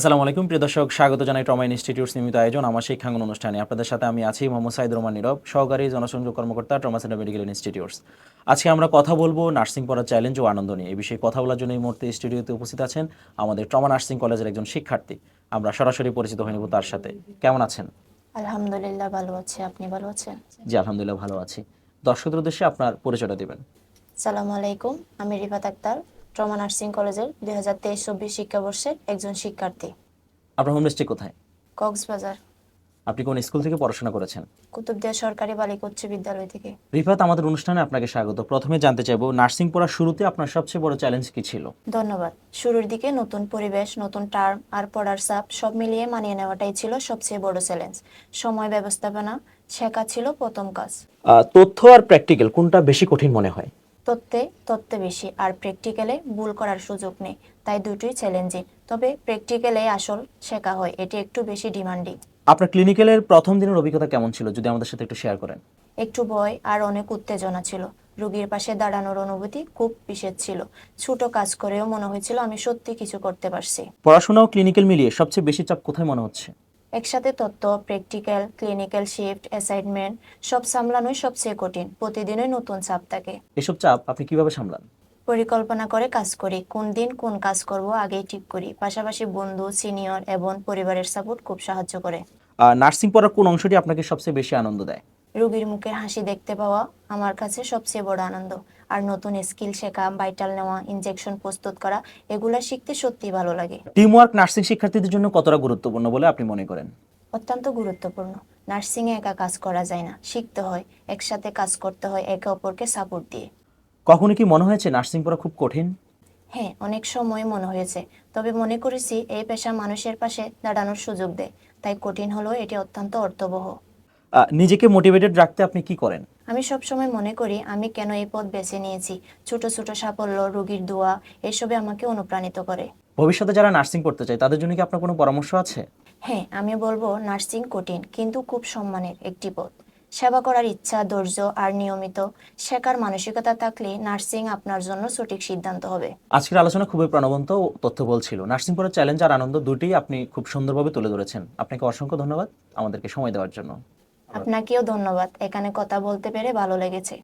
আসসালামু আলাইকুম প্রিয় দর্শক স্বাগত জানাই ট্রমা ইনস্টিটিউটস নিয়মিত আয়োজন আমার শিক্ষাঙ্গন অনুষ্ঠানে। আপনাদের সাথে আমি আছি মোহাম্মদ সাইদ রহমান নীরব সহকারী জনসংযোগ কর্মকর্তা ট্রমা সেন্টার মেডিকেল ইনস্টিটিউটস। আজকে আমরা কথা বলব নার্সিং পড়ার চ্যালেঞ্জ ও আনন্দ নিয়ে। এই বিষয়ে কথা বলার জন্য এই মুহূর্তে স্টুডিওতে উপস্থিত আছেন আমাদের ট্রমা নার্সিং কলেজের একজন শিক্ষার্থী। আমরা সরাসরি পরিচিত হয়ে নেব তার সাথে। কেমন আছেন? আলহামদুলিল্লাহ ভালো আছি। আপনি ভালো আছেন? জি আলহামদুলিল্লাহ ভালো আছি। দর্শকদের উদ্দেশ্যে আপনার পরিচয়টা দিবেন। সালামু আলাইকুম আমি রিফাত আক্তার ট্রমা নার্সিং কলেজের দুই হাজার তেইশ চব্বিশ শিক্ষাবর্ষের একজন শিক্ষার্থী। আপনার হোম ডিস্ট্রিক্ট কোথায়? কক্সবাজার। আপনি কোন স্কুল থেকে পড়াশোনা করেছেন? কুতুবদিয়া সরকারি বালিকা উচ্চ বিদ্যালয় থেকে। রিফাত আমাদের অনুষ্ঠানে আপনাকে স্বাগত। প্রথমে জানতে চাইব নার্সিং পড়ার শুরুতে আপনার সবচেয়ে বড় চ্যালেঞ্জ কি ছিল? ধন্যবাদ। শুরুর দিকে নতুন পরিবেশ নতুন টার্ম আর পড়ার চাপ সব মিলিয়ে মানিয়ে নেওয়াটাই ছিল সবচেয়ে বড় চ্যালেঞ্জ। সময় ব্যবস্থাপনা শেখা ছিল প্রথম কাজ। তথ্য আর প্র্যাকটিক্যাল কোনটা বেশি কঠিন মনে হয়? তথ্যে তথ্যে বেশি আর প্র্যাকটিক্যালে ভুল করার সুযোগ নেই। তাই দুটোই চ্যালেঞ্জিং তবে প্র্যাকটিক্যালে আসল শেখা হয় এটি একটু বেশি ডিমান্ডিং আপনার ক্লিনিক্যালের প্রথম দিনের অভিজ্ঞতা কেমন ছিল যদি আমাদের সাথে একটু শেয়ার করেন? একটু ভয় আর অনেক উত্তেজনা ছিল। রোগীর পাশে দাঁড়ানোর অনুভূতি খুব বিশেষ ছিল। ছোট কাজ করেও মনে হয়েছিল আমি সত্যি কিছু করতে পারছি। পড়াশোনা ও ক্লিনিক্যাল মিলিয়ে সবচেয়ে বেশি চাপ কোথায় মনে হচ্ছে? একসাথে তথ্য প্র্যাকটিক্যাল ক্লিনিক্যাল শিফট অ্যাসাইনমেন্ট সব সামলানোই সবচেয়ে কঠিন। প্রতিদিনই নতুন চাপ থাকে। এসব চাপ আপনি কীভাবে সামলান? পরিকল্পনা করে কাজ করি। কোন দিন কোন কাজ করব আগেই ঠিক করি। পাশাপাশি বন্ধু সিনিয়র এবং পরিবারের সাপোর্ট খুব সাহায্য করে। নার্সিং পড়ার কোন অংশটি আপনাকে সবচেয়ে বেশি আনন্দ দেয়? রোগীর মুখের হাসি দেখতে পাওয়া আমার কাছে সবচেয়ে বড় আনন্দ। আর নতুন স্কিল শেখা ভাইটাল নেওয়া ইনজেকশন প্রস্তুত করা এগুলো শিখতে সত্যি ভালো লাগে। টিম ওয়ার্ক নার্সিং শিক্ষার্থীদের জন্য কতটা গুরুত্বপূর্ণ বলে আপনি মনে করেন? অত্যন্ত গুরুত্বপূর্ণ। নার্সিং এ একা কাজ করা যায় না। শিখতে হয় একসাথে কাজ করতে হয় একে অপরকে সাপোর্ট দিয়ে। কখনো কি মনে হয়েছে নার্সিং পড়া খুব কঠিন? হ্যাঁ অনেক সময় মনে হয়েছে। তবে মনে করেছি এই পেশা মানুষের পাশে দাঁড়ানোর সুযোগ দেয়। তাই কঠিন হলেও এটি অত্যন্ত অর্থবহ। নিজেকে মোটিভেটেড রাখতে আপনি কি করেন? আমি সবসময় মনে করি আমি কেন এই পথ বেছে নিয়েছি? ছোট ছোট সাফল্য রোগীর দোয়া এসবে আমাকে অনুপ্রাণিত করে। ভবিষ্যতে যারা নার্সিং পড়তে চায় তাদের জন্য কি আপনার কোনো পরামর্শ আছে? হ্যাঁ আমি বলব নার্সিং কঠিন কিন্তু খুব সম্মানের একটি পথ। সেবা করার ইচ্ছা ধৈর্য আর নিয়মিত শেখার মানসিকতা থাকলে নার্সিং আপনার জন্য সঠিক সিদ্ধান্ত হবে। আজকের আলোচনা খুবই প্রাণবন্ত ও তথ্যবল ছিল। নার্সিং পড়ার চ্যালেঞ্জ আর আনন্দ দুটিই আপনি খুব সুন্দরভাবে তুলে ধরেছেন। আপনাকে অসংখ্য ধন্যবাদ আমাদেরকে সময় দেওয়ার জন্য। আপনাকেও ধন্যবাদ। এখানে কথা বলতে পেরে ভালো লেগেছে।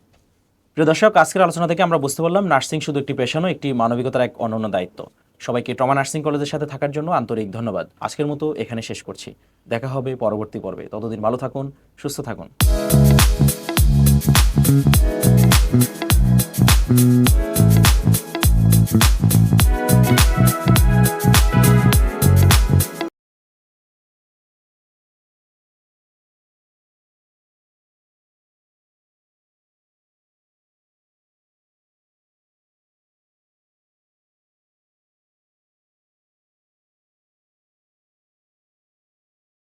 প্রিয় দর্শক আজকের আলোচনা থেকে আমরা বুঝতে পারলাম নার্সিং শুধু একটি পেশা নয় একটি মানবিকতার এক অনন্য দায়িত্ব। সবাইকে ট্রমা নার্সিং কলেজের সাথে থাকার জন্য আন্তরিক ধন্যবাদ। আজকের মতো এখানে শেষ করছি। দেখা হবে পরবর্তী পর্বে। ততদিন ভালো থাকুন সুস্থ থাকুন।